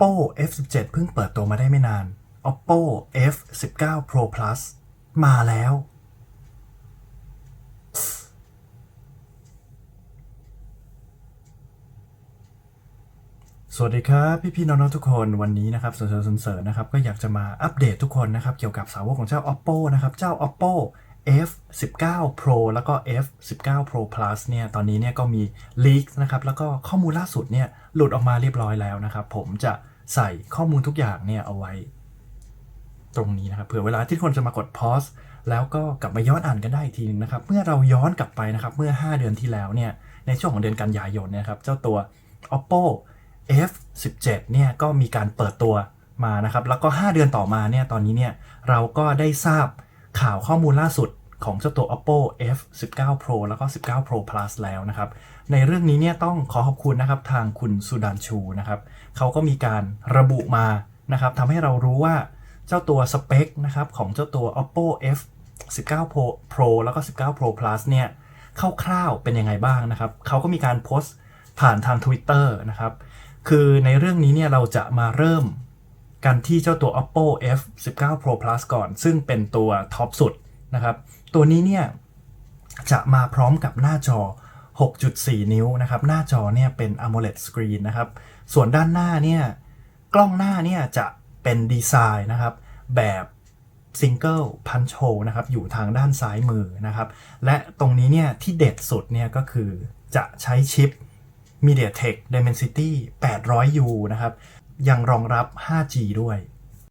oppo f17 เพิ่งเปิดตัวมาได้ไม่นาน oppo f19 pro plus มาแล้ว สวัสดีครับ พี่พี่ๆน้องๆทุกคนวันนี้นะครับเสริร์เสริร์นะครับ ก็อยากจะมาอัปเดตทุกคนนะครับ เกี่ยวกับสาวกของเจ้า oppo นะครับ เจ้า oppo f19 pro แล้วก็ f19 pro plus เนี่ย ตอนนี้เนี่ยก็มี leak นะครับ แล้วก็ข้อมูลล่าสุดเนี่ย หลุดออกมาเรียบร้อยแล้วนะครับ ผมจะ ใส่ข้อมูลทุกอย่างเนี่ยเอาไว้ ตรงนี้นะครับเผื่อเวลาที่คนจะมากด pause แล้วก็กลับมาย้อนอ่านกันได้อีกทีนึงนะครับ เมื่อเราย้อนกลับไปนะครับ เมื่อ 5 เดือนที่แล้วเนี่ย ในช่วงของเดือนกันยายนนยครับ เจ้าตัว oppo f17 เนี่ยก็มีการเปิดตัวมานะครับ แล้วก็ 5 เดือนต่อมาเนี่ย ตอนนี้เนี่ย เราก็ได้ทราบข่าวข้อมูลล่าสุด ของเจ้าตัว oppo f19 pro แล้วก็ 19 pro plus แล้วนะครับ ในเรื่องนี้เนี่ยต้องขอขอบคุณนะครับทางคุณสุดันชูนะครับเขาก็มีการระบุมานะครับทำให้เรารู้ว่าเจ้าตัวสเปคนะครับของเจ้าตัว oppo f 19 pro pro แล้วก็ 19 pro plus เนี่ยคร่าวๆเป็นยังไงบ้างนะครับเขาก็มีการโพสต์ผ่านทาง Twitter นะครับคือในเรื่องนี้เนี่ยเราจะมาเริ่มกันที่เจ้าตัว oppo f 19 pro plus ก่อน ซึ่งเป็นตัวท็อปสุด นะครับ ตัวนี้เนี่ยจะมาพร้อมกับหน้าจอ 6.4 นิ้วนะครับ หน้าจอเนี่ยเป็น AMOLED screen นะครับ ส่วนด้านหน้าเนี่ยกล้องหน้าเนี่ยจะเป็นดีไซน์นะครับ แบบ Single Punch Hole นะครับ อยู่ทางด้านซ้ายมือนะครับ และตรงนี้เนี่ยที่เด็ดสุดเนี่ยก็คือจะใช้ชิป MediaTek Dimensity 800U นะครับ ยังรองรับ 5G ด้วย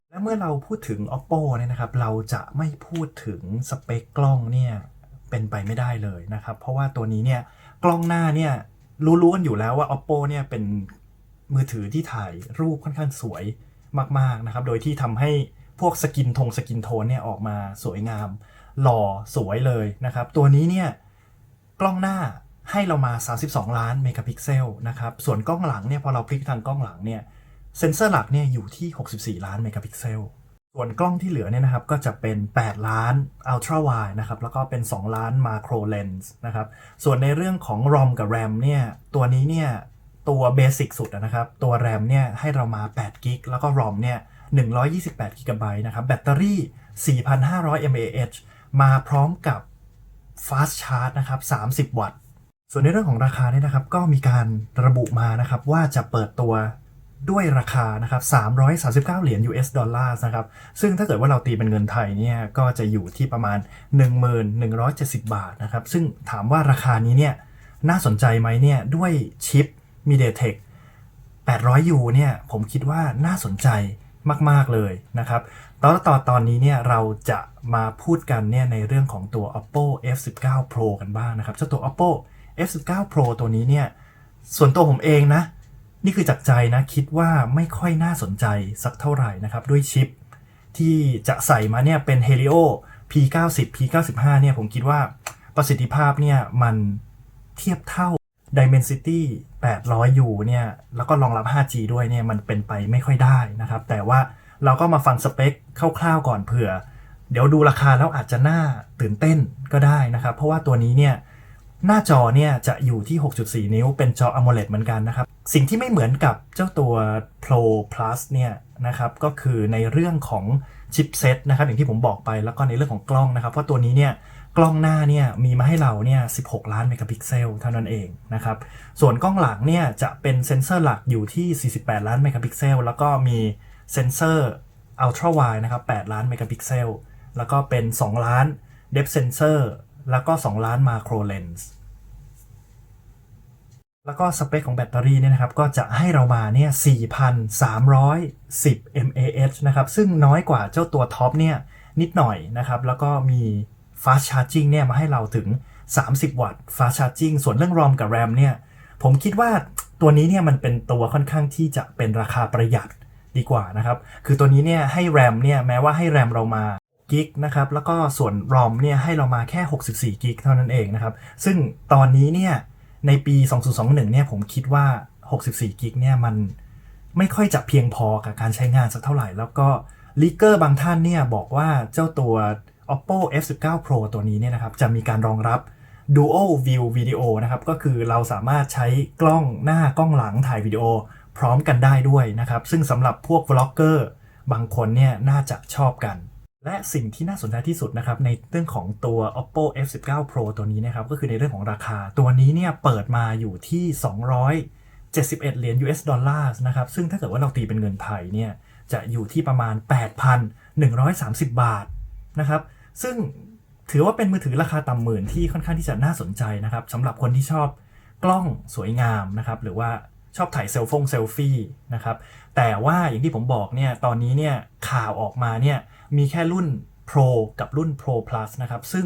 และเมื่อเราพูดถึง oppo เนี่ยนะครับ เราจะไม่พูดถึงสเปคกล้องเนี่ยเป็นไปไม่ได้เลยนะครับ เพราะว่าตัวนี้เนี่ยกล้องหน้าเนี่ยรู้ๆกันอยู่แล้วว่า oppo เนี่ยเป็นมือถือที่ถ่ายรูปค่อนข้างสวยมากๆนะครับ โดยที่ทำให้พวกสกินทงสกินโทนเนี่ยออกมาสวยงาม หล่อสวยเลยนะครับ ตัวนี้เนี่ยกล้องหน้าให้เรามา 32 ล้านเมกะพิกเซลนะครับ ส่วนกล้องหลังเนี่ยพอเราพลิกทางกล้องหลังเนี่ย เซนเซอร์หลักเนี่ยอยู่ที่ 64 ล้านเมกะพิกเซล ส่วนกล้องที่เหลือเนี่ยนะครับก็จะเป็น 8 ล้าน Ultra Wide นะครับ แล้วก็เป็น 2 ล้าน Macro Lens นะครับ ส่วนในเรื่องของ ROM กับ RAM เนี่ย ตัวนี้เนี่ย ตัวเบสิกสุดนะครับ ตัว RAM เนี่ยให้เรามา8กิกแล้วก็ ROM เนี่ย128กิกะไบต์นะครับ แบตเตอรี่ 4,500 mAh มาพร้อมกับ Fast Charge นะครับ 30 วัตต์ ส่วนในเรื่องของราคาเนี่ยนะครับ ก็มีการระบุมานะครับว่าจะเปิดตัว ด้วยราคานะครับ 339 เหรียญ US ดอลลาร์นะครับ ซึ่งถ้าเกิดว่าเราตีเป็นเงินไทยเนี่ย ก็จะอยู่ที่ประมาณ 1170 บาทนะครับ ซึ่งถามว่าราคานี้เนี่ย น่าสนใจไหมเนี่ย ด้วยชิป MediaTek 800U เนี่ย ผมคิดว่าน่าสนใจมาก ๆ เลยนะครับตอนต่อตอนนี้เนี่ยเราจะมาพูดกันเนี่ยในเรื่องของตัว oppo f19 pro กันบ้างนะครับ เจ้าตัว oppo f19 pro ตัวนี้เนี่ย ส่วนตัวผมเองนะ นี่คือจากใจนะคิดว่าไม่ค่อยน่าสนใจสักเท่าไหร่นะครับ ด้วยชิปที่จะใส่มาเนี่ยเป็น Helio P90 P95 เนี่ยผมคิดว่าประสิทธิภาพเนี่ยมันเทียบเท่า Dimensity 800U เนี่ยแล้วก็รองรับ 5G ด้วยเนี่ยมันเป็นไปไม่ค่อยได้นะครับ แต่ว่าเราก็มาฟังสเปคคร่าวๆก่อนเผื่อ เดี๋ยวดูราคาแล้วอาจจะน่าตื่นเต้นก็ได้นะครับ เพราะว่าตัวนี้เนี่ยหน้าจอเนี่ยจะอยู่ที่ 6.4 นิ้วเป็นจอ AMOLED เหมือนกันนะครับ สิ่งที่ไม่เหมือนกับเจ้าตัว Pro Plus เนี่ยนะครับก็คือในเรื่องของชิปเซตนะครับอย่างที่ผมบอกไปแล้วก็ในเรื่องของกล้องนะครับเพราะตัวนี้เนี่ยกล้องหน้าเนี่ยมีมาให้เราเนี่ย16 ล้านเมกะพิกเซลเท่านั้นเองนะครับส่วนกล้องหลังเนี่ยจะเป็นเซนเซอร์หลักอยู่ที่ 48 ล้านเมกะพิกเซลแล้วก็มีเซนเซอร์ Ultra Wide นะครับ8ล้านเมกะพิกเซลแล้วก็เป็น 2 ล้าน Depth Sensor แล้วก็ 2 ล้าน Macro Lens แล้วก็สเปคของแบตเตอรี่เนี่ยนะครับก็จะให้เรามาเนี่ย 4,310 mAh นะครับ ซึ่งน้อยกว่าเจ้าตัวท็อปเนี่ยนิดหน่อยนะครับ แล้วก็มี fast charging เนี่ยมาให้เราถึง 30 วัตต์ fast charging ส่วนเรื่อง ROM กับ RAM เนี่ย ผมคิดว่าตัวนี้เนี่ยมันเป็นตัวค่อนข้างที่จะเป็นราคาประหยัดดีกว่านะครับ คือตัวนี้เนี่ยให้ RAM เนี่ยแม้ว่าให้ RAM เรามากิกนะครับ แล้วก็ส่วน ROM เนี่ยให้เรามาแค่ 64กิกเท่านั้นเองนะครับ ซึ่งตอนนี้เนี่ย ในปี 2021 เนี่ยผมคิดว่า 64 กิกเนี่ยมันไม่ค่อยจะเพียงพอกับการใช้งานสักเท่าไหร่ แล้วก็ลีเกอร์บางท่านเนี่ยบอกว่าเจ้าตัว oppo f19 pro ตัวนี้เนี่ยนะครับจะมีการรองรับ dual view video นะครับ ก็คือเราสามารถใช้กล้องหน้ากล้องหลังถ่ายวิดีโอพร้อมกันได้ด้วยนะครับ ซึ่งสำหรับพวก v l o g g e r บางคนเนี่ยน่าจะชอบกัน และสิ่งที่น่าสนใจที่สุดนะครับในเรื่องของตัว oppo f19 pro ตัวนี้นะครับก็คือในเรื่องของราคา ตัวนี้เนี่ยเปิดมาอยู่ที่ 271 เหรียญ US ดอลลาร์นะครับซึ่งถ้าเกิดว่าเราตีเป็นเงินไทยเนี่ยจะอยู่ที่ประมาณ 8,130 บาทนะครับซึ่งถือว่าเป็นมือถือราคาต่ำหมื่นที่ค่อนข้างที่จะน่าสนใจนะครับสำหรับคนที่ชอบกล้องสวยงามนะครับหรือว่า ชอบถ่ายเซลฟงเซลฟี่นะครับ แต่ว่าอย่างที่ผมบอกเนี่ยตอนนี้เนี่ยข่าวออกมาเนี่ยมีแค่รุ่น Pro กับรุ่น Pro Plus นะครับ ซึ่ง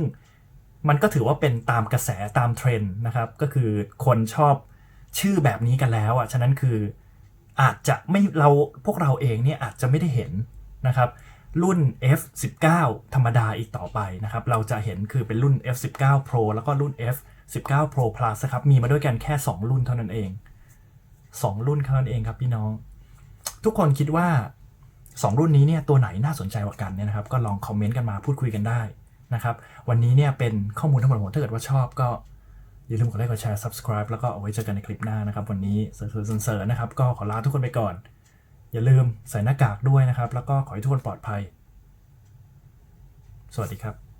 มันก็ถือว่าเป็นตามกระแสตามเทรนด์นะครับ ก็คือคนชอบชื่อแบบนี้กันแล้วอะฉะนั้นคืออาจจะไม่เราพวกเราเองเนี่ยอาจจะไม่ได้เห็นนะครับ รุ่น F19 ธรรมดาอีกต่อไปนะครับ เราจะเห็นคือเป็นรุ่น F19 Pro แล้วก็รุ่น F19 Pro Plus ครับ มีมาด้วยกันแค่ 2 รุ่นเท่านั้นเอง 2 รุ่นเท่านั้นเองครับพี่น้อง ทุกคนคิดว่า 2 รุ่นนี้เนี่ยตัวไหนน่าสนใจกว่ากันเนี่ยนะครับ ก็ลองคอมเมนต์กันมาพูดคุยกันได้นะครับ วันนี้เนี่ยเป็นข้อมูลทั้งหมดของผมถ้าเกิดว่าชอบก็อย่าลืมกดไลค์กดแชร์ subscribe แล้วก็เอาไว้เจอกันในคลิปหน้านะครับ วันนี้เสริร์ๆนะครับ ก็ขอลาทุกคนไปก่อน อย่าลืมใส่หน้ากากด้วยนะครับ แล้วก็ขอให้ทุกคนปลอดภัย สวัสดีครับ